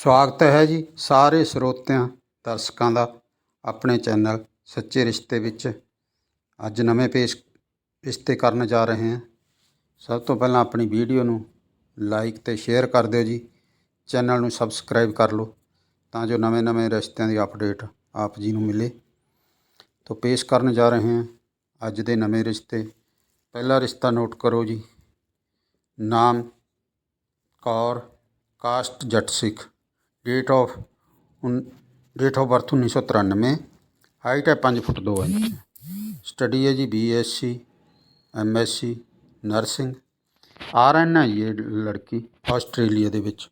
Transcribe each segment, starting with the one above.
ਸਵਾਗਤ ਹੈ ਜੀ ਸਾਰੇ ਸਰੋਤਿਆਂ, ਦਰਸ਼ਕਾਂ ਦਾ ਆਪਣੇ ਚੈਨਲ ਸੱਚੇ ਰਿਸ਼ਤੇ ਵਿੱਚ। ਅੱਜ ਨਵੇਂ ਪੇਸ਼, ਰਿਸ਼ਤੇ ਕਰਨ ਜਾ ਰਹੇ ਹਾਂ। ਸਭ ਤੋਂ ਪਹਿਲਾਂ ਆਪਣੀ ਵੀਡੀਓ ਨੂੰ ਲਾਈਕ ਤੇ ਸ਼ੇਅਰ ਕਰ ਦਿਓ ਜੀ। ਚੈਨਲ ਨੂੰ ਸਬਸਕ੍ਰਾਈਬ ਕਰ ਲਓ ਤਾਂ ਜੋ ਨਵੇਂ-ਨਵੇਂ ਰਿਸ਼ਤਿਆਂ ਦੀ ਅਪਡੇਟ ਆਪ ਜੀ ਨੂੰ ਮਿਲੇ। ਤੋਂ ਪੇਸ਼ ਕਰਨ ਜਾ ਰਹੇ ਹਾਂ ਅੱਜ ਦੇ ਨਵੇਂ ਰਿਸ਼ਤੇ। ਪਹਿਲਾ ਰਿਸ਼ਤਾ ਨੋਟ ਕਰੋ ਜੀ। ਨਾਮ Kaur caste Jatt Sikh. Date of date of birth 1993 height ਹੈ 5 ਫੁੱਟ 2 ਇੰਚ। ਸਟੱਡੀ ਹੈ ਜੀ ਬੀਐਸਸੀ ਐਮਐਸਸੀ ਨਰਸਿੰਗ ਆਰਐਨ ਹੈ ਜੀ ਇਹ ਲੜਕੀ ਆਸਟ੍ਰੇਲੀਆ ਦੇ ਵਿੱਚ।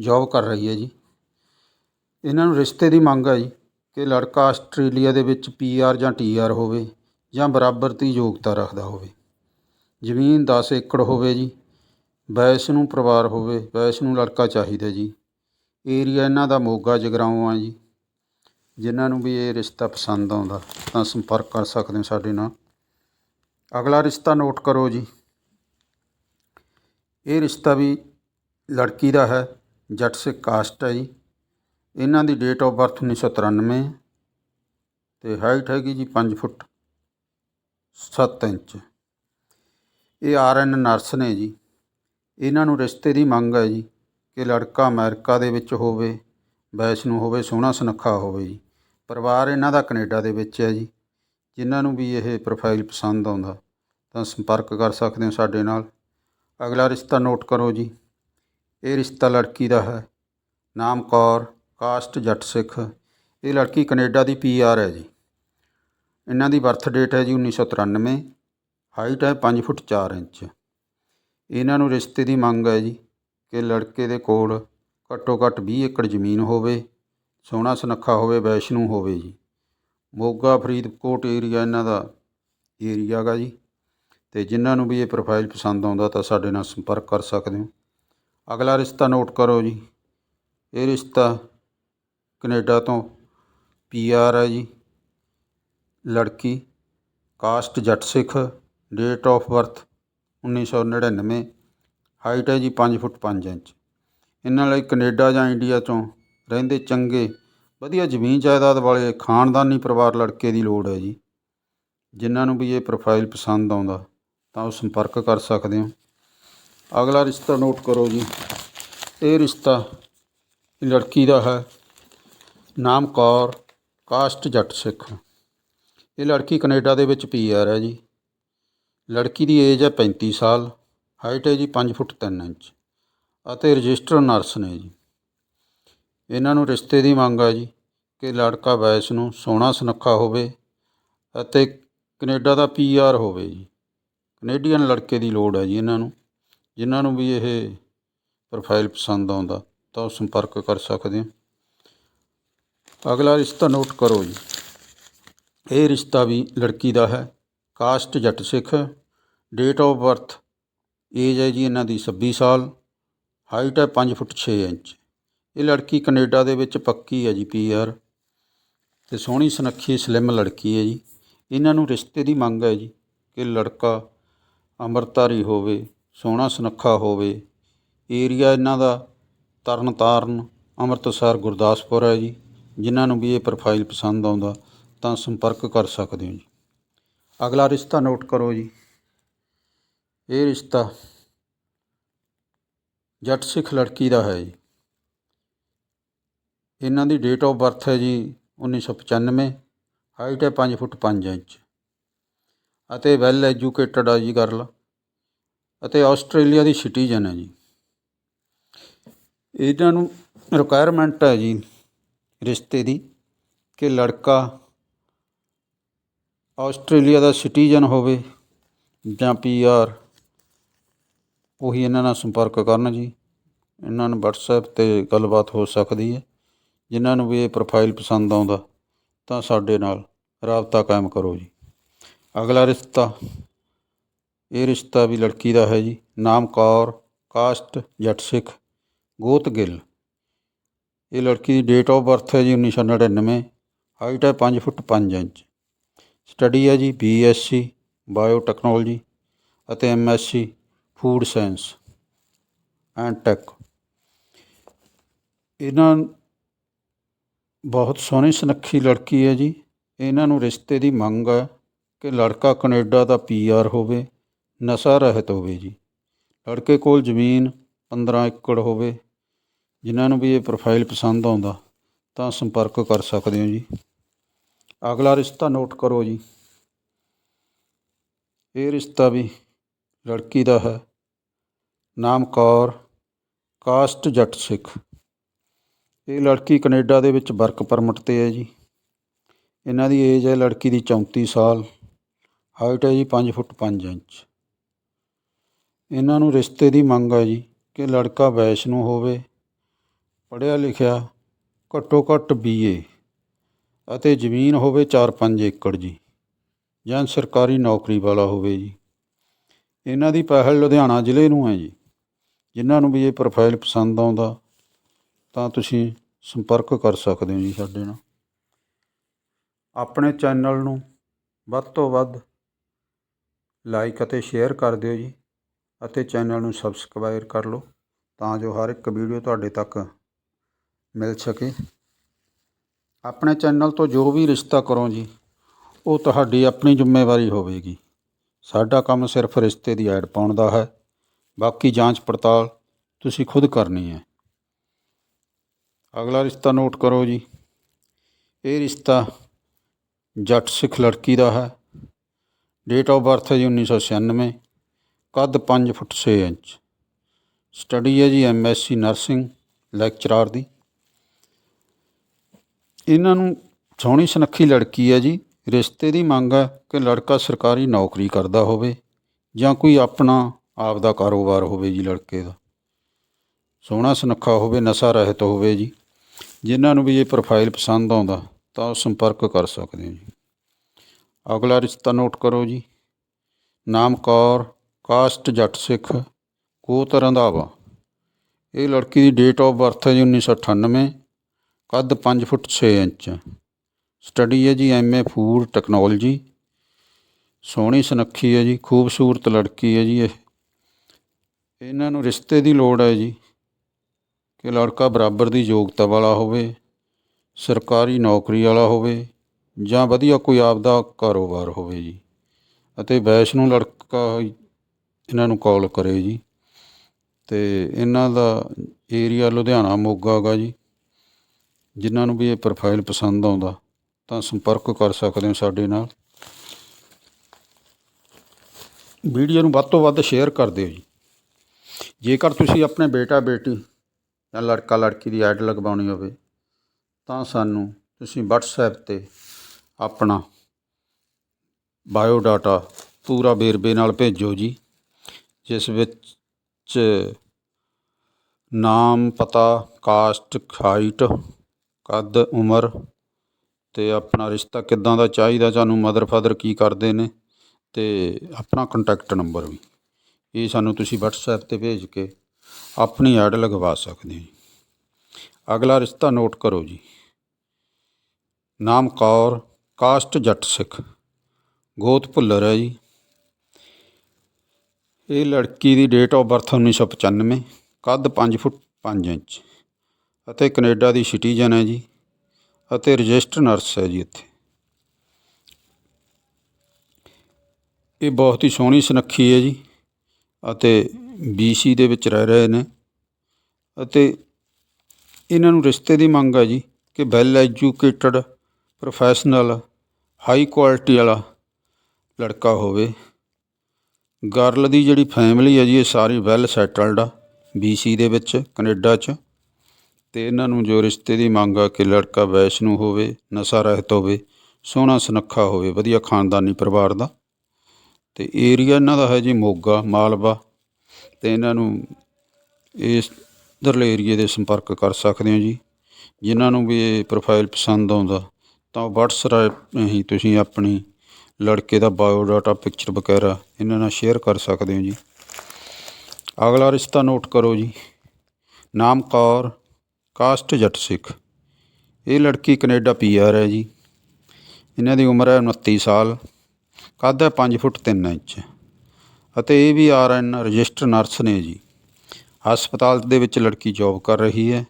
ਜੌਬ ਕਰ ਰਹੀ ਹੈ ਜੀ। ਇਹਨਾਂ ਨੂੰ ਰਿਸ਼ਤੇ ਦੀ ਮੰਗ ਹੈ ਜੀ ਕਿ ਲੜਕਾ ਆਸਟ੍ਰੇਲੀਆ ਦੇ ਵਿੱਚ ਪੀਆਰ ਜਾਂ ਟੀਆਰ ਹੋਵੇ ਜਾਂ ਬਰਾਬਰ ਦੀ ਯੋਗਤਾ ਰੱਖਦਾ ਹੋਵੇ। ਜ਼ਮੀਨ 10 ਏਕੜ ਹੋਵੇ ਜੀ। ਵੈਸ ਨੂੰ ਪਰਿਵਾਰ ਹੋਵੇ ਵੈਸ ਨੂੰ ਲੜਕਾ ਚਾਹੀਦਾ ਜੀ। ਏਰੀਆ ਇਹਨਾਂ ਦਾ ਮੋਗਾ ਜਗਰਾਉਂ ਆ ਜੀ। ਜਿਨ੍ਹਾਂ ਨੂੰ ਵੀ ਇਹ ਰਿਸ਼ਤਾ ਪਸੰਦ ਆਉਂਦਾ, ਤਾਂ ਸੰਪਰਕ ਕਰ ਸਕਦੇ ਹੋ ਸਾਡੇ ਨਾਲ। ਅਗਲਾ ਰਿਸ਼ਤਾ ਨੋਟ ਕਰੋ ਜੀ। ਇਹ ਰਿਸ਼ਤਾ ਵੀ ਲੜਕੀ ਦਾ ਹੈ, ਜੱਟ ਸਿੱਖ ਕਾਸਟ ਹੈ ਜੀ। ਇਹਨਾਂ ਦੀ ਡੇਟ ਆਫ ਬਰਥ 1993 ਤੇ ਹਾਈਟ ਹੈਗੀ ਜੀ 5 ਫੁੱਟ 7 ਇੰਚ। ਇਹ ਆਰਐਨ ਨਰਸ ਨੇ ਜੀ। ਇਹਨਾਂ ਨੂੰ ਰਿਸ਼ਤੇ ਦੀ ਮੰਗ ਹੈ ਜੀ। ਕਿ ਲੜਕਾ ਅਮਰੀਕਾ ਦੇ ਵਿੱਚ ਹੋਵੇ ਵੈਸ ਹੋਵੇ, ਸੋਹਣਾ ਸੁਨੱਖਾ ਹੋਵੇ ਜੀ। ਪਰਿਵਾਰ ਇਹਨਾਂ ਦਾ ਕੈਨੇਡਾ ਦੇ ਵਿੱਚ ਹੈ ਜੀ। ਜਿਨ੍ਹਾਂ ਨੂੰ ਵੀ ਇਹ ਪ੍ਰੋਫਾਈਲ ਪਸੰਦ ਆਉਂਦਾ, ਤਾਂ ਸੰਪਰਕ ਕਰ ਸਕਦੇ ਹੋ ਸਾਡੇ ਨਾਲ। ਅਗਲਾ ਰਿਸ਼ਤਾ ਨੋਟ ਕਰੋ ਜੀ। ਇਹ ਰਿਸ਼ਤਾ ਲੜਕੀ ਦਾ ਹੈ। ਨਾਮ ਕੌਰ ਕਾਸਟ ਜੱਟ ਸਿੱਖ। ਇਹ ਲੜਕੀ ਕੈਨੇਡਾ ਦੀ ਪੀਆਰ ਹੈ ਜੀ। ਇਹਨਾਂ ਦੀ ਬਰਥ ਡੇਟ ਹੈ ਜੀ 1993 ਹਾਈਟ ਹੈ 5 ਫੁੱਟ 4 ਇੰਚ। ਇਹਨਾਂ ਨੂੰ ਰਿਸ਼ਤੇ ਦੀ ਮੰਗ ਹੈ ਜੀ। ਕਿ ਲੜਕੇ ਦੇ ਕੋਲ ਘੱਟੋ ਘੱਟ 20 ਏਕੜ ਜ਼ਮੀਨ ਹੋਵੇ, ਸੋਹਣਾ ਸੁਨੱਖਾ ਹੋਵੇ, ਵੈਸ਼ਨੂ ਹੋਵੇ ਜੀ। ਮੋਗਾ, ਫਰੀਦਕੋਟ ਏਰੀਆ ਇਹਨਾਂ ਦਾ ਏਰੀਆ ਗਾ ਜੀ। ਤੇ ਜਿਨ੍ਹਾਂ ਨੂੰ ਵੀ ਇਹ ਪ੍ਰੋਫਾਈਲ ਪਸੰਦ ਆਉਂਦਾ ਤਾਂ ਸਾਡੇ ਨਾਲ ਸੰਪਰਕ ਕਰ ਸਕਦੇ ਹੋ। ਅਗਲਾ ਰਿਸ਼ਤਾ ਨੋਟ ਕਰੋ ਜੀ। ਇਹ ਰਿਸ਼ਤਾ ਕੈਨੇਡਾ ਤੋਂ ਪੀਆਰ ਹੈ ਜੀ। ਲੜਕੀ caste Jatt Sikh date of birth 1999 height ਹੈ ਜੀ 5 ਫੁੱਟ 5 ਇੰਚ। ਇਹਨਾਂ ਲਈ ਕੈਨੇਡਾ ਜਾਂ ਇੰਡੀਆ 'ਚੋਂ ਰਹਿੰਦੇ ਚੰਗੇ, ਵਧੀਆ ਜ਼ਮੀਨ ਜਾਇਦਾਦ ਵਾਲੇ ਖਾਨਦਾਨੀ ਪਰਿਵਾਰ ਲੜਕੇ ਦੀ ਲੋੜ ਹੈ ਜੀ। ਜਿਨ੍ਹਾਂ ਨੂੰ ਵੀ ਇਹ ਪ੍ਰੋਫਾਈਲ ਪਸੰਦ ਆਉਂਦਾ, ਤਾਂ ਉਹ ਸੰਪਰਕ ਕਰ ਸਕਦੇ ਹੋ। ਅਗਲਾ ਰਿਸ਼ਤਾ ਨੋਟ ਕਰੋ ਜੀ। ਇਹ ਰਿਸ਼ਤਾ ਲੜਕੀ ਦਾ ਹੈ। ਨਾਮ ਕੌਰ, ਕਾਸਟ ਜੱਟ ਸਿੱਖ। ਇਹ ਲੜਕੀ ਕੈਨੇਡਾ ਦੇ ਵਿੱਚ ਪੀਆਰ ਹੈ ਜੀ। ਲੜਕੀ ਦੀ ਏਜ ਹੈ 35 ਸਾਲ। ਹਾਈਟ ਹੈ ਜੀ 5 ਫੁੱਟ 3 ਇੰਚ ਅਤੇ ਰਜਿਸਟਰ ਨਰਸ ਨੇ ਜੀ। ਇਹਨਾਂ ਨੂੰ ਰਿਸ਼ਤੇ ਦੀ ਮੰਗ ਆ ਜੀ ਕਿ ਲੜਕਾ ਵੈਸ ਨੂੰ ਸੋਹਣਾ ਸੁਨੱਖਾ ਹੋਵੇ ਅਤੇ ਕੈਨੇਡਾ ਦਾ ਪੀਆਰ ਹੋਵੇ ਜੀ। ਕੈਨੇਡੀਅਨ ਲੜਕੇ ਦੀ ਲੋੜ ਹੈ ਜੀ ਇਹਨਾਂ ਨੂੰ। ਜਿਨ੍ਹਾਂ ਨੂੰ ਵੀ ਇਹ ਪ੍ਰੋਫਾਈਲ ਪਸੰਦ ਆਉਂਦਾ ਤਾਂ ਉਹ ਸੰਪਰਕ ਕਰ ਸਕਦੇ ਹੋ ਅਗਲਾ ਰਿਸ਼ਤਾ ਨੋਟ ਕਰੋ ਜੀ। ਇਹ ਰਿਸ਼ਤਾ ਵੀ ਲੜਕੀ ਦਾ ਹੈ। Caste Jatt Sikh date of birth age ਹੈ ਜੀ ਇਹਨਾਂ ਦੀ 26 ਸਾਲ, ਹਾਈਟ ਹੈ ਪੰਜ ਫੁੱਟ ਛੇ ਇੰਚ। ਇਹ ਲੜਕੀ ਕੈਨੇਡਾ ਦੇ ਵਿੱਚ ਪੱਕੀ ਹੈ ਜੀ ਪੀਆਰ ਤੇ ਸੋਹਣੀ ਸੁਨੱਖੀ, ਸਲਿਮ ਲੜਕੀ ਹੈ ਜੀ। ਇਹਨਾਂ ਨੂੰ ਰਿਸ਼ਤੇ ਦੀ ਮੰਗ ਹੈ ਜੀ ਕਿ ਲੜਕਾ ਅੰਮ੍ਰਿਤਧਾਰੀ ਹੋਵੇ, ਸੋਹਣਾ ਸੁਨੱਖਾ ਹੋਵੇ। ਏਰੀਆ ਇਹਨਾਂ ਦਾ ਤਰਨ ਤਾਰਨ ਅੰਮ੍ਰਿਤਸਰ, ਗੁਰਦਾਸਪੁਰ ਹੈ ਜੀ। ਜਿਨ੍ਹਾਂ ਨੂੰ ਵੀ ਇਹ ਪ੍ਰੋਫਾਈਲ ਪਸੰਦ ਆਉਂਦਾ ਤਾਂ ਸੰਪਰਕ ਕਰ ਸਕਦੇ ਹੋ ਜੀ। ਅਗਲਾ ਰਿਸ਼ਤਾ ਨੋਟ ਕਰੋ ਜੀ। ਇਹ ਰਿਸ਼ਤਾ ਜੱਟ ਸਿੱਖ ਲੜਕੀ ਦਾ ਹੈ ਜੀ। ਇਹਨਾਂ ਦੀ ਡੇਟ ਆਫ ਬਰਥ ਹੈ ਜੀ 1995 ਹਾਈਟ ਹੈ 5 ਫੁੱਟ 5 ਇੰਚ। ਅਤੇ ਵੈਲ ਐਜੂਕੇਟਡ ਆ ਜੀ ਗਰਲ ਅਤੇ ਆਸਟ੍ਰੇਲੀਆ ਦੀ ਸਿਟੀਜ਼ਨ ਹੈ ਜੀ। ਇਹਨਾਂ ਨੂੰ ਰਿਕੁਆਇਰਮੈਂਟ ਹੈ ਜੀ ਰਿਸ਼ਤੇ ਦੀ ਕਿ ਲੜਕਾ ਆਸਟ੍ਰੇਲੀਆ ਦਾ ਸਿਟੀਜ਼ਨ ਹੋਵੇ ਜਾਂ ਪੀਆਰ ਉਹੀ ਇਹਨਾਂ ਨਾਲ ਸੰਪਰਕ ਕਰਨ ਜੀ। ਇਹਨਾਂ ਨੂੰ WhatsApp ਤੇ ਗੱਲਬਾਤ ਹੋ ਸਕਦੀ ਹੈ। ਜਿਨ੍ਹਾਂ ਨੂੰ ਵੀ ਇਹ ਪ੍ਰੋਫਾਈਲ ਪਸੰਦ ਆਉਂਦਾ, ਤਾਂ ਸਾਡੇ ਨਾਲ ਰਾਬਤਾ ਕਾਇਮ ਕਰੋ ਜੀ। ਅਗਲਾ ਰਿਸ਼ਤਾ, ਇਹ ਰਿਸ਼ਤਾ ਵੀ ਲੜਕੀ ਦਾ ਹੈ ਜੀ। ਨਾਮ ਕੌਰ, ਕਾਸਟ, ਜੱਟ ਸਿੱਖ, ਗੋਤ ਗਿੱਲ। ਇਹ ਲੜਕੀ ਦੀ ਡੇਟ ਆਫ ਬਰਥ ਹੈ ਜੀ 1999 ਹਾਈਟ ਹੈ 5 ਫੁੱਟ 5 ਇੰਚ। ਸਟੱਡੀ ਹੈ ਜੀ ਬੀਐਸਸੀ ਬਾਇਓ ਟੈਕਨੋਲੋਜੀ ਅਤੇ MSc food science and tech. ਇਹਨਾਂ ਬਹੁਤ ਸੋਹਣੀ ਸੁਨੱਖੀ ਲੜਕੀ ਹੈ ਜੀ। ਇਹਨਾਂ ਨੂੰ ਰਿਸ਼ਤੇ ਦੀ ਮੰਗ ਹੈ ਕਿ ਲੜਕਾ ਕੈਨੇਡਾ ਦਾ ਪੀਆਰ ਹੋਵੇ, ਨਸ਼ਾ ਰਹਿਤ ਹੋਵੇ ਜੀ। ਲੜਕੇ ਕੋਲ ਜ਼ਮੀਨ 15 ਏਕੜ ਹੋਵੇ, ਜਿਨ੍ਹਾਂ ਨੂੰ ਵੀ ਇਹ ਪ੍ਰੋਫਾਈਲ ਪਸੰਦ ਆਉਂਦਾ, ਤਾਂ ਸੰਪਰਕ ਕਰ ਸਕਦੇ ਹੋ ਜੀ। ਅਗਲਾ ਰਿਸ਼ਤਾ ਨੋਟ ਕਰੋ ਜੀ। ਇਹ ਰਿਸ਼ਤਾ ਵੀ ਲੜਕੀ ਦਾ ਹੈ। ਨਾਮ ਕੌਰ, ਕਾਸਟ ਜੱਟ ਸਿੱਖ। ਇਹ ਲੜਕੀ ਕੈਨੇਡਾ ਦੇ ਵਿੱਚ ਵਰਕ ਪਰਮਿਟ ਤੇ ਹੈ ਜੀ। ਇਹਨਾਂ ਦੀ ਏਜ ਹੈ ਲੜਕੀ ਦੀ 34 ਸਾਲ, ਹਾਈਟ ਹੈ ਜੀ 5 ਫੁੱਟ 5 ਇੰਚ। ਇਹਨਾਂ ਨੂੰ ਰਿਸ਼ਤੇ ਦੀ ਮੰਗ ਹੈ ਜੀ ਕਿ ਲੜਕਾ ਵੈਸ਼ਨੂੰ ਹੋਵੇ, ਪੜ੍ਹਿਆ ਲਿਖਿਆ, ਘੱਟੋ ਘੱਟ ਬੀਏ ਅਤੇ ਜ਼ਮੀਨ ਹੋਵੇ 4-5 ਏਕੜ ਜੀ, ਜਾਂ ਸਰਕਾਰੀ ਨੌਕਰੀ ਵਾਲਾ ਹੋਵੇ ਜੀ। ਇਹਨਾਂ ਦੀ ਪਹਿਲ ਲੁਧਿਆਣਾ ਜ਼ਿਲ੍ਹੇ ਨੂੰ ਹੈ ਜੀ। ਜਿਨ੍ਹਾਂ ਨੂੰ ਵੀ ਇਹ ਪ੍ਰੋਫਾਈਲ ਪਸੰਦ ਆਉਂਦਾ, ਤਾਂ ਤੁਸੀਂ ਸੰਪਰਕ ਕਰ ਸਕਦੇ ਹੋ ਜੀ ਸਾਡੇ ਨਾਲ। ਆਪਣੇ ਚੈਨਲ ਨੂੰ ਵੱਧ ਤੋਂ ਵੱਧ ਲਾਈਕ ਅਤੇ ਸ਼ੇਅਰ ਕਰ ਦਿਓ ਜੀ ਅਤੇ ਚੈਨਲ ਨੂੰ ਸਬਸਕ੍ਰਾਈਬ ਕਰ ਲਓ, ਤਾਂ ਜੋ ਹਰ ਇੱਕ ਵੀਡੀਓ ਤੁਹਾਡੇ ਤੱਕ ਮਿਲ ਸਕੇ। ਆਪਣੇ ਚੈਨਲ ਤੋਂ ਜੋ ਵੀ ਰਿਸ਼ਤਾ ਕਰੋ ਜੀ, ਉਹ ਤੁਹਾਡੀ ਆਪਣੀ ਜ਼ਿੰਮੇਵਾਰੀ ਹੋਵੇਗੀ। ਸਾਡਾ ਕੰਮ ਸਿਰਫ ਰਿਸ਼ਤੇ ਦੀ ਐਡ ਪਾਉਣ ਦਾ ਹੈ। ਬਾਕੀ ਜਾਂਚ ਪੜਤਾਲ ਤੁਸੀਂ ਖੁਦ ਕਰਨੀ ਹੈ। ਅਗਲਾ ਰਿਸ਼ਤਾ ਨੋਟ ਕਰੋ ਜੀ। ਇਹ ਰਿਸ਼ਤਾ ਜੱਟ ਸਿੱਖ ਲੜਕੀ ਦਾ ਹੈ। ਡੇਟ ਆਫ ਬਰਥ ਹੈ ਜੀ 1996 ਕੱਦ 5 ਫੁੱਟ 6 ਇੰਚ। ਸਟੱਡੀ ਹੈ ਜੀ ਐਮਐਸਸੀ ਨਰਸਿੰਗ ਲੈਕਚਰਾਰ ਦੀ। ਇਹਨਾਂ ਨੂੰ ਸੋਹਣੀ ਸੁਨੱਖੀ ਲੜਕੀ ਹੈ ਜੀ। ਰਿਸ਼ਤੇ ਦੀ ਮੰਗ ਹੈ ਕਿ ਲੜਕਾ ਸਰਕਾਰੀ ਨੌਕਰੀ ਕਰਦਾ ਹੋਵੇ ਜਾਂ ਕੋਈ ਆਪਣਾ ਆਪ ਦਾ ਕਾਰੋਬਾਰ ਹੋਵੇ ਜੀ ਲੜਕੇ ਦਾ। ਸੋਹਣਾ ਸੁਨੱਖਾ ਹੋਵੇ, ਨਸ਼ਾ ਰਹਿਤ ਹੋਵੇ ਜੀ। ਜਿਨ੍ਹਾਂ ਨੂੰ ਵੀ ਇਹ ਪ੍ਰੋਫਾਈਲ ਪਸੰਦ ਆਉਂਦਾ, ਤਾਂ ਉਹ ਸੰਪਰਕ ਕਰ ਸਕਦੇ ਹੋ ਜੀ। ਅਗਲਾ ਰਿਸ਼ਤਾ ਨੋਟ ਕਰੋ ਜੀ। ਨਾਮ ਕੌਰ ਕਾਸਟ ਜੱਟ ਸਿੱਖ ਕੋਤ ਰੰਧਾਵਾ ਇਹ ਲੜਕੀ ਦੀ ਡੇਟ ਆਫ ਬਰਥ ਹੈ ਜੀ 1998 ਕੱਦ 5 ਫੁੱਟ 6 ਇੰਚ। ਸਟੱਡੀ ਹੈ ਜੀ ਐਮਏ ਫੂਡ ਟੈਕਨੋਲੋਜੀ ਸੋਹਣੀ ਸੁਨੱਖੀ ਹੈ ਜੀ, ਖੂਬਸੂਰਤ ਲੜਕੀ ਹੈ ਜੀ ਇਹ। ਇਹਨਾਂ ਨੂੰ ਰਿਸ਼ਤੇ ਦੀ ਲੋੜ ਹੈ ਜੀ, ਕਿ ਲੜਕਾ ਬਰਾਬਰ ਦੀ ਯੋਗਤਾ ਵਾਲਾ ਹੋਵੇ, ਸਰਕਾਰੀ ਨੌਕਰੀ ਵਾਲਾ ਹੋਵੇ, ਜਾਂ ਵਧੀਆ ਕੋਈ ਆਪਦਾ ਕਾਰੋਬਾਰ ਹੋਵੇ ਜੀ। ਅਤੇ ਵੈਸ਼ਨੂੰ ਲੜਕਾ ਇਹਨਾਂ ਨੂੰ ਕਾਲ ਕਰੇ ਜੀ। ਤੇ ਇਹਨਾਂ ਦਾ ਏਰੀਆ ਲੁਧਿਆਣਾ ਮੋਗਾ ਗਾ ਜੀ। ਜਿਨ੍ਹਾਂ ਨੂੰ ਵੀ ਇਹ ਪ੍ਰੋਫਾਈਲ ਪਸੰਦ ਆਉਂਦਾ, ਤਾਂ ਸੰਪਰਕ ਕਰ ਸਕਦੇ ਹੋ ਸਾਡੇ ਨਾਲ। ਵੀਡੀਓ ਨੂੰ ਵੱਧ ਤੋਂ ਵੱਧ ਸ਼ੇਅਰ ਕਰ ਦਿਓ ਜੀ। ਜੇਕਰ ਤੁਸੀਂ ਆਪਣੇ ਬੇਟਾ ਬੇਟੀ ਜਾਂ ਲੜਕਾ ਲੜਕੀ ਦੀ ਐਡ ਲਗਵਾਉਣੀ ਹੋਵੇ, ਤਾਂ ਸਾਨੂੰ ਤੁਸੀਂ WhatsApp ਤੇ ਆਪਣਾ ਬਾਇਓ ਡਾਟਾ ਪੂਰਾ ਵੇਰਵੇ ਨਾਲ ਭੇਜੋ ਜੀ, ਜਿਸ ਵਿੱਚ ਨਾਮ, ਪਤਾ, ਕਾਸਟ ਹਾਈਟ ਕੱਦ, ਉਮਰ ਤੇ ਆਪਣਾ ਰਿਸ਼ਤਾ ਕਿੱਦਾਂ ਦਾ ਚਾਹੀਦਾ, ਤੁਹਾਨੂੰ ਮਦਰ ਫਾਦਰ ਕੀ ਕਰਦੇ ਨੇ ਤੇ ਆਪਣਾ ਕੰਟੈਕਟ ਨੰਬਰ ਵੀ। ਇਹ ਸਾਨੂੰ ਤੁਸੀਂ WhatsApp ਤੇ ਭੇਜ ਕੇ ਆਪਣੀ ਐਡ ਲਗਵਾ ਸਕਦੇ ਹੋ ਜੀ। ਅਗਲਾ ਰਿਸ਼ਤਾ ਨੋਟ ਕਰੋ ਜੀ। ਨਾਮ ਕੌਰ, ਕਾਸਟ ਜੱਟ ਸਿੱਖ। ਗੋਤ ਭੁੱਲਰ ਹੈ ਜੀ। ਇਹ ਲੜਕੀ ਦੀ ਡੇਟ ਆਫ ਬਰਥ 1995 ਕੱਦ 5 ਫੁੱਟ 5 ਇੰਚ ਅਤੇ ਕੈਨੇਡਾ ਦੀ ਸਿਟੀਜ਼ਨ ਹੈ ਜੀ ਅਤੇ ਰਜਿਸਟਰ ਨਰਸ ਹੈ ਜੀ ਇੱਥੇ। ਇਹ ਬਹੁਤ ਹੀ ਸੋਹਣੀ ਸੁਨੱਖੀ ਹੈ ਜੀ। ਅਤੇ ਬੀਸੀ ਦੇ ਵਿੱਚ ਰਹਿ ਰਹੇ ਨੇ। ਅਤੇ ਇਹਨਾਂ ਨੂੰ ਰਿਸ਼ਤੇ ਦੀ ਮੰਗ ਹੈ ਜੀ ਕਿ well educated, professional, high quality ਵਾਲਾ ਲੜਕਾ ਹੋਵੇ। ਗਰਲ ਦੀ ਜਿਹੜੀ ਫੈਮਿਲੀ ਹੈ ਜੀ, ਇਹ ਸਾਰੀ ਵੈਲ ਸੈਟਲਡ ਆ ਬੀਸੀ ਦੇ ਵਿੱਚ, ਕੈਨੇਡਾ 'ਚ। ਤੇ ਇਹਨਾਂ ਨੂੰ ਜੋ ਰਿਸ਼ਤੇ ਦੀ ਮੰਗ ਆ ਕਿ ਲੜਕਾ ਵੈਸ਼ਨੂੰ ਹੋਵੇ, ਨਸ਼ਾ ਰਹਿਤ ਹੋਵੇ, ਸੋਹਣਾ ਸੁਨੱਖਾ ਹੋਵੇ, ਵਧੀਆ ਖਾਨਦਾਨੀ ਪਰਿਵਾਰ ਦਾ। ਅਤੇ ਏਰੀਆ ਇਹਨਾਂ ਦਾ ਹੈ ਜੀ ਮੋਗਾ, ਮਾਲਵਾ ਅਤੇ ਇਹਨਾਂ ਨੂੰ ਇਸ ਦਰਲੇ ਏਰੀਏ ਦੇ ਸੰਪਰਕ ਕਰ ਸਕਦੇ ਹੋ ਜੀ। ਜਿਨ੍ਹਾਂ ਨੂੰ ਵੀ ਇਹ ਪ੍ਰੋਫਾਈਲ ਪਸੰਦ ਆਉਂਦਾ, ਤਾਂ WhatsApp ਹੀ ਤੁਸੀਂ ਆਪਣੀ ਲੜਕੇ ਦਾ ਬਾਇਓਡਾਟਾ ਪਿਕਚਰ ਵਗੈਰਾ ਇਹਨਾਂ ਨਾਲ ਸ਼ੇਅਰ ਕਰ ਸਕਦੇ ਹੋ ਜੀ। ਅਗਲਾ ਰਿਸ਼ਤਾ ਨੋਟ ਕਰੋ ਜੀ। ਨਾਮ ਕੌਰ ਕਾਸਟ ਜੱਟ ਸਿੱਖ। ਇਹ ਲੜਕੀ ਕੈਨੇਡਾ ਪੀਆਰ ਹੈ ਜੀ। ਇਹਨਾਂ ਦੀ ਉਮਰ ਹੈ 29 ਸਾਲ। ਕੱਦ ਹੈ? 5 ਫੁੱਟ 3 ਇੰਚ। ਅਤੇ ਇਹ ਵੀ ਆਰਐਨ ਰਜਿਸਟਰ ਨਰਸ ਨੇ ਜੀ। ਹਸਪਤਾਲ ਦੇ ਵਿੱਚ ਲੜਕੀ ਜੌਬ ਕਰ ਰਹੀ ਹੈ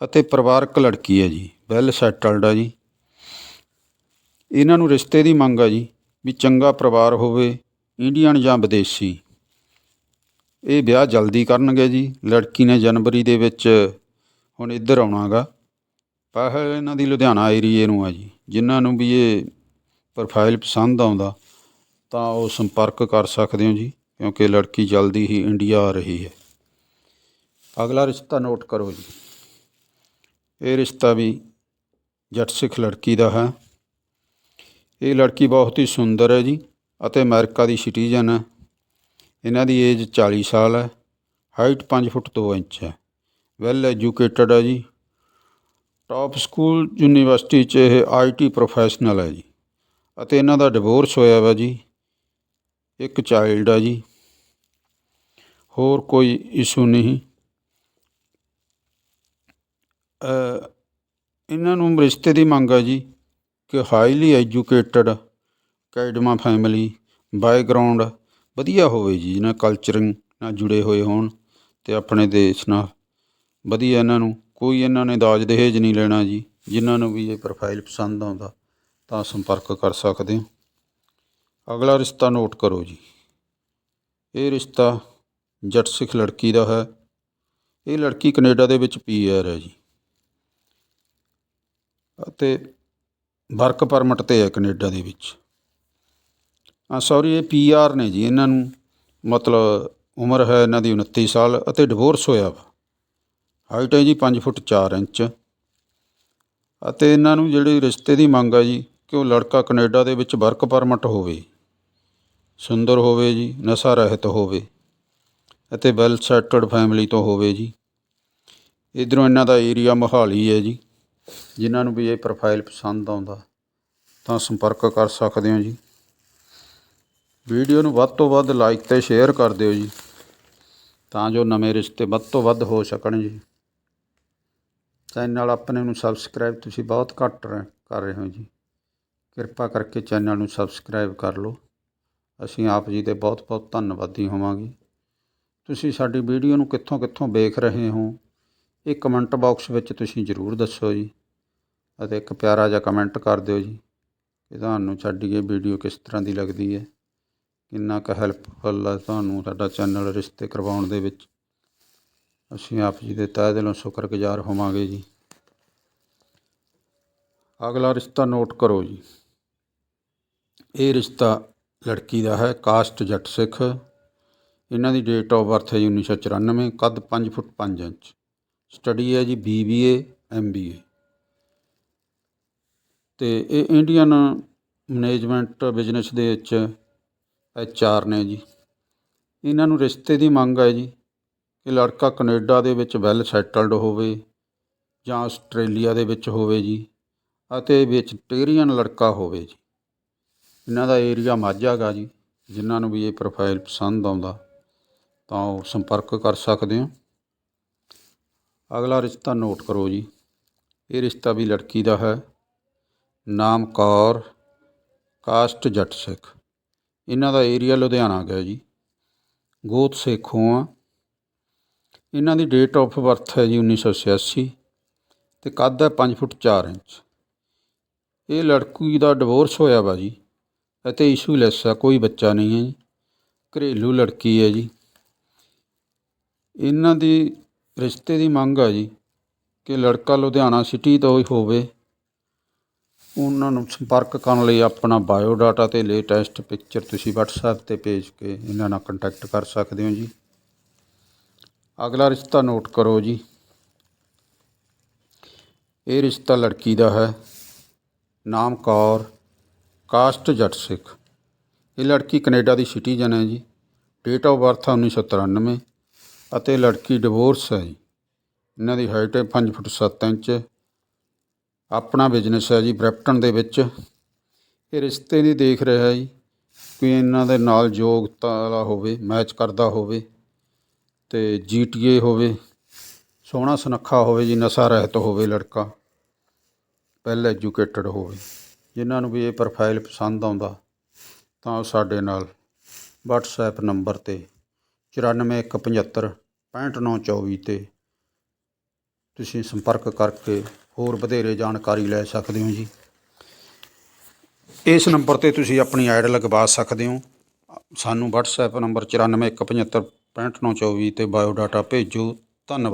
ਅਤੇ ਪਰਿਵਾਰਕ ਲੜਕੀ ਹੈ ਜੀ। ਵੈਲ ਸੈਟਲਡ ਆ ਜੀ। ਇਹਨਾਂ ਨੂੰ ਰਿਸ਼ਤੇ ਦੀ ਮੰਗ ਆ ਜੀ ਵੀ ਚੰਗਾ ਪਰਿਵਾਰ ਹੋਵੇ, ਇੰਡੀਅਨ ਜਾਂ ਵਿਦੇਸ਼ੀ। ਇਹ ਵਿਆਹ ਜਲਦੀ ਕਰਨਗੇ ਜੀ। ਲੜਕੀ ਨੇ ਜਨਵਰੀ ਦੇ ਵਿੱਚ ਹੁਣ ਇੱਧਰ ਆਉਣਾਗਾ। ਪਹਿਲ ਇਹਨਾਂ ਦੀ ਲੁਧਿਆਣਾ ਏਰੀਏ ਨੂੰ ਆ ਜੀ, ਜਿਨ੍ਹਾਂ ਨੂੰ ਵੀ ਇਹ ਪ੍ਰੋਫਾਈਲ ਪਸੰਦ ਆਉਂਦਾ। ਤਾਂ ਉਹ ਸੰਪਰਕ ਕਰ ਸਕਦੇ ਹੋ ਜੀ, ਕਿਉਂਕਿ ਲੜਕੀ ਜਲਦੀ ਹੀ ਇੰਡੀਆ ਆ ਰਹੀ ਹੈ। ਅਗਲਾ ਰਿਸ਼ਤਾ ਨੋਟ ਕਰੋ ਜੀ। ਇਹ ਰਿਸ਼ਤਾ ਵੀ ਜੱਟ ਸਿੱਖ ਲੜਕੀ ਦਾ ਹੈ। ਇਹ ਲੜਕੀ ਬਹੁਤ ਹੀ ਸੁੰਦਰ ਹੈ ਜੀ ਅਤੇ ਅਮਰੀਕਾ ਦੀ ਸਿਟੀਜ਼ਨ ਹੈ। ਇਹਨਾਂ ਦੀ ਏਜ 40 ਸਾਲ ਹੈ। ਹਾਈਟ 5 ਫੁੱਟ 2 ਇੰਚ ਹੈ। ਵੈਲ ਐਜੂਕੇਟਡ ਹੈ ਜੀ। ਟਾਪ ਸਕੂਲ ਯੂਨੀਵਰਸਿਟੀ 'ਚ ਇਹ ਆਈਟੀ ਪ੍ਰੋਫੈਸ਼ਨਲ ਹੈ ਜੀ। ਅਤੇ ਇਹਨਾਂ ਦਾ ਡਿਵੋਰਸ ਹੋਇਆ ਵਾ ਜੀ। ਇੱਕ ਚਾਈਲਡ ਆ ਜੀ। ਹੋਰ ਕੋਈ ਇਸ਼ੂ ਨਹੀਂ। ਇਹਨਾਂ ਨੂੰ ਰਿਸ਼ਤੇ ਦੀ ਮੰਗ ਹੈ ਜੀ ਕਿ ਹਾਈਲੀ ਐਜੂਕੇਟਡ ਕੈਡਮਾ ਫੈਮਿਲੀ ਬੈਕਗ੍ਰਾਉਂਡ ਵਧੀਆ ਹੋਵੇ ਜੀ ਜਿਹਨਾਂ ਕਲਚਰਿੰਗ ਨਾਲ ਜੁੜੇ ਹੋਏ ਹੋਣ ਤੇ ਆਪਣੇ ਦੇਸ਼ ਨਾਲ। ਵਧੀਆ ਇਹਨਾਂ ਨੂੰ, ਕੋਈ ਇਹਨਾਂ ਨੇ ਦਾਜ ਦਹੇਜ ਨਹੀਂ ਲੈਣਾ ਜੀ। ਜਿਨ੍ਹਾਂ ਨੂੰ ਵੀ ਇਹ ਪ੍ਰੋਫਾਈਲ ਪਸੰਦ ਆਉਂਦਾ, ਤਾਂ ਸੰਪਰਕ ਕਰ ਸਕਦੇ ਹੋ। ਅਗਲਾ ਰਿਸ਼ਤਾ ਨੋਟ ਕਰੋ ਜੀ। ਇਹ ਰਿਸ਼ਤਾ ਜੱਟ ਸਿੱਖ ਲੜਕੀ ਦਾ ਹੈ। ਇਹ ਲੜਕੀ ਕੈਨੇਡਾ ਦੇ ਵਿੱਚ ਪੀਆਰ ਹੈ ਜੀ। ਅਤੇ ਵਰਕ ਪਰਮਿਟ ਤੇ ਹੈ ਕੈਨੇਡਾ ਦੇ ਵਿੱਚ। ਆ ਸੌਰੀ ਇਹ ਪੀਆਰ ਨੇ ਜੀ, ਇਹਨਾਂ ਨੂੰ ਮਤਲਬ ਉਮਰ ਹੈ ਇਹਨਾਂ ਦੀ 29 ਸਾਲ ਅਤੇ ਡਿਵੋਰਸ ਹੋਇਆ ਵਾ। ਹਾਈਟ ਹੈ ਜੀ 5 ਫੁੱਟ 4 ਇੰਚ। ਅਤੇ ਇਹਨਾਂ ਨੂੰ ਜਿਹੜੀ ਰਿਸ਼ਤੇ ਦੀ ਮੰਗ ਹੈ ਜੀ, ਕਿ ਉਹ ਲੜਕਾ ਕੈਨੇਡਾ ਦੇ ਵਿੱਚ ਵਰਕ ਪਰਮਿਟ ਹੋਵੇ। ਸੁੰਦਰ ਹੋਵੇ ਜੀ, ਨਸ਼ਾ ਰਹਿਤ ਹੋਵੇ ਅਤੇ ਵੈਲ ਸੈਟਲਡ ਫੈਮਿਲੀ ਤੋਂ ਹੋਵੇ ਜੀ। ਇਧਰੋਂ ਇਹਨਾਂ ਦਾ ਏਰੀਆ ਮੋਹਾਲੀ ਹੈ ਜੀ, ਜਿਨ੍ਹਾਂ ਨੂੰ ਵੀ ਇਹ ਪ੍ਰੋਫਾਈਲ ਪਸੰਦ ਆਉਂਦਾ, ਤਾਂ ਸੰਪਰਕ ਕਰ ਸਕਦੇ ਹੋ ਜੀ। ਵੀਡੀਓ ਨੂੰ ਵੱਧ ਤੋਂ ਵੱਧ ਲਾਈਕ ਤੇ ਸ਼ੇਅਰ ਕਰ ਦਿਓ ਜੀ, ਤਾਂ ਜੋ ਨਵੇਂ ਰਿਸ਼ਤੇ ਵੱਧ ਤੋਂ ਵੱਧ ਹੋ ਸਕਣ ਜੀ। ਚੈਨਲ ਆਪਣੇ ਨੂੰ ਸਬਸਕ੍ਰਾਈਬ ਤੁਸੀਂ ਬਹੁਤ ਘੱਟ ਰ- ਕਰ ਰਹੇ ਹੋ ਜੀ। ਕਿਰਪਾ ਕਰਕੇ ਚੈਨਲ ਨੂੰ ਸਬਸਕ੍ਰਾਈਬ ਕਰ ਲਓ। ਅਸੀਂ ਆਪ ਜੀ ਦੇ ਬਹੁਤ ਬਹੁਤ ਧੰਨਵਾਦੀ ਹੋਵਾਂਗੇ। ਤੁਸੀਂ ਸਾਡੀ ਵੀਡੀਓ ਨੂੰ ਕਿੱਥੋਂ ਕਿੱਥੋਂ ਵੇਖ ਰਹੇ ਹੋ, ਇਹ ਕਮੈਂਟ ਬਾਕਸ ਵਿੱਚ ਤੁਸੀਂ ਜ਼ਰੂਰ ਦੱਸੋ ਜੀ ਅਤੇ ਇੱਕ ਪਿਆਰਾ ਜਿਹਾ ਕਮੈਂਟ ਕਰ ਦਿਓ ਜੀ ਕਿ ਤੁਹਾਨੂੰ ਸਾਡੀ ਇਹ ਵੀਡੀਓ ਕਿਸ ਤਰ੍ਹਾਂ ਦੀ ਲੱਗਦੀ ਹੈ, ਕਿੰਨਾ ਕੁ ਹੈਲਪਫੁਲ ਹੈ ਤੁਹਾਨੂੰ ਸਾਡਾ ਚੈਨਲ ਰਿਸ਼ਤੇ ਕਰਵਾਉਣ ਦੇ ਵਿੱਚ। ਅਸੀਂ ਆਪ ਜੀ ਦੇ ਤਹਿ ਦਿਲੋਂ ਸ਼ੁਕਰਗੁਜ਼ਾਰ ਹੋਵਾਂਗੇ ਜੀ। ਅਗਲਾ ਰਿਸ਼ਤਾ ਨੋਟ ਕਰੋ ਜੀ। ਇਹ ਰਿਸ਼ਤਾ ਲੜਕੀ ਦਾ ਹੈ ਕਾਸਟ ਜੱਟ ਸਿੱਖ। ਇਹਨਾਂ ਦੀ ਡੇਟ ਆਫ ਬਰਥ ਹੈ ਜੀ 1994 ਕੱਦ 5 ਫੁੱਟ 5 ਇੰਚ। ਸਟੱਡੀ ਹੈ ਜੀ ਬੀਬੀਏ ਐਮਬੀਏ ਤੇ ਇਹ ਇੰਡੀਅਨ ਮੈਨੇਜਮੈਂਟ ਬਿਜ਼ਨਸ ਦੇ ਵਿੱਚ ਐਚਆਰ ਨੇ ਜੀ। ਇਹਨਾਂ ਨੂੰ ਰਿਸ਼ਤੇ ਦੀ ਮੰਗ ਹੈ ਜੀ ਕਿ ਲੜਕਾ ਕੈਨੇਡਾ ਦੇ ਵਿੱਚ ਵੈਲ ਸੈਟਲਡ ਹੋਵੇ ਜਾਂ ਆਸਟ੍ਰੇਲੀਆ ਦੇ ਵਿੱਚ ਹੋਵੇ ਜੀ ਅਤੇ ਵਿੱਚ ਟੇਰੀਅਨ ਲੜਕਾ ਹੋਵੇ ਜੀ। ਇਹਨਾਂ ਦਾ ਏਰੀਆ ਮਾਝਾ ਗਾ ਜੀ, ਜਿਨ੍ਹਾਂ ਨੂੰ ਵੀ ਇਹ ਪ੍ਰੋਫਾਈਲ ਪਸੰਦ ਆਉਂਦਾ, ਤਾਂ ਉਹ ਸੰਪਰਕ ਕਰ ਸਕਦੇ ਹੋ ਅਗਲਾ ਰਿਸ਼ਤਾ ਨੋਟ ਕਰੋ ਜੀ, ਇਹ ਰਿਸ਼ਤਾ ਵੀ ਲੜਕੀ ਦਾ ਹੈ। ਨਾਮ ਕੌਰ ਕਾਸਟ ਜੱਟ ਸਿੱਖ। ਇਹਨਾਂ ਦਾ ਏਰੀਆ ਲੁਧਿਆਣਾ ਗਿਆ ਜੀ, ਗੋਤ ਸੇਖੋਂ ਆ। ਇਹਨਾਂ ਦੀ ਡੇਟ ਆਫ ਬਰਥ ਹੈ ਜੀ 1986 ਤੇ ਕੱਦ ਹੈ 5 ਫੁੱਟ 4 ਇੰਚ। ਇਹ ਲੜਕੀ ਦਾ ਡਿਵੋਰਸ ਹੋਇਆ ਵਾ ਜੀ। ਅਤੇ ਇਸ਼ੂਲੈਸ ਆ ਕੋਈ ਬੱਚਾ ਨਹੀਂ ਹੈ ਜੀ। ਘਰੇਲੂ ਲੜਕੀ ਹੈ ਜੀ। ਇਹਨਾਂ ਦੀ ਰਿਸ਼ਤੇ ਦੀ ਮੰਗ ਆ ਜੀ ਕਿ ਲੜਕਾ ਲੁਧਿਆਣਾ ਸਿਟੀ ਤੋਂ ਹੀ ਹੋਵੇ। ਉਹਨਾਂ ਨੂੰ ਸੰਪਰਕ ਕਰਨ ਲਈ ਆਪਣਾ ਬਾਇਓ ਡਾਟਾ ਤੇ ਲੇਟੈਸਟ ਪਿਕਚਰ ਤੁਸੀਂ WhatsApp ਤੇ ਭੇਜ ਕੇ ਇਹਨਾਂ ਨਾਲ ਕੰਟੈਕਟ ਕਰ ਸਕਦੇ ਹੋ ਜੀ। ਅਗਲਾ ਰਿਸ਼ਤਾ ਨੋਟ ਕਰੋ ਜੀ। ਇਹ ਰਿਸ਼ਤਾ ਲੜਕੀ ਦਾ ਹੈ। ਨਾਮ ਕੌਰ। ਕਾਸਟ ਜੱਟ ਸਿੱਖ। ਇਹ ਲੜਕੀ ਕੈਨੇਡਾ ਦੀ ਸਿਟੀਜ਼ਨ ਹੈ ਜੀ। ਡੇਟ ਆਫ ਬਰਥ ਹੈ 1993 ਅਤੇ ਲੜਕੀ ਡਿਵੋਰਸ ਹੈ ਜੀ। ਇਹਨਾਂ ਦੀ ਹਾਈਟ ਹੈ 5 ਫੁੱਟ 7 ਇੰਚ। ਆਪਣਾ ਬਿਜ਼ਨਸ ਹੈ ਜੀ ਬ੍ਰੈਪਟਨ ਦੇ ਵਿੱਚ। ਇਹ ਰਿਸ਼ਤੇ ਦੀ ਦੇਖ ਰਿਹਾ ਜੀ। ਕਿ ਇਹਨਾਂ ਦੇ ਨਾਲ ਯੋਗਤਾ ਵਾਲਾ ਹੋਵੇ ਮੈਚ ਕਰਦਾ ਹੋਵੇ ਤੇ ਜੀਟੀਏ ਹੋਵੇ, ਸੋਹਣਾ ਸੁਨੱਖਾ ਹੋਵੇ ਜੀ, ਨਸ਼ਾ ਰਹਿਤ ਹੋਵੇ ਲੜਕਾ। ਵੈਲ ਐਜੂਕੇਟਡ ਹੋਵੇ। ਜਿਨ੍ਹਾਂ ਨੂੰ ਵੀ ਇਹ ਪ੍ਰੋਫਾਈਲ ਪਸੰਦ ਆਉਂਦਾ, ਤਾਂ ਉਹ ਸਾਡੇ ਨਾਲ WhatsApp ਨੰਬਰ ਤੇ 9417565924 ਤੇ ਤੁਸੀਂ ਸੰਪਰਕ ਕਰਕੇ ਹੋਰ ਵਧੇਰੇ ਜਾਣਕਾਰੀ ਲੈ ਸਕਦੇ ਹੋ ਜੀ। ਇਸ ਨੰਬਰ ਤੇ ਤੁਸੀਂ ਆਪਣੀ ਐਡ ਲਗਵਾ ਸਕਦੇ ਹੋ। ਸਾਨੂੰ WhatsApp ਨੰਬਰ 9417565924 ਤੇ ਬਾਇਓਡਾਟਾ ਭੇਜੋ। ਧੰਨਵਾਦ।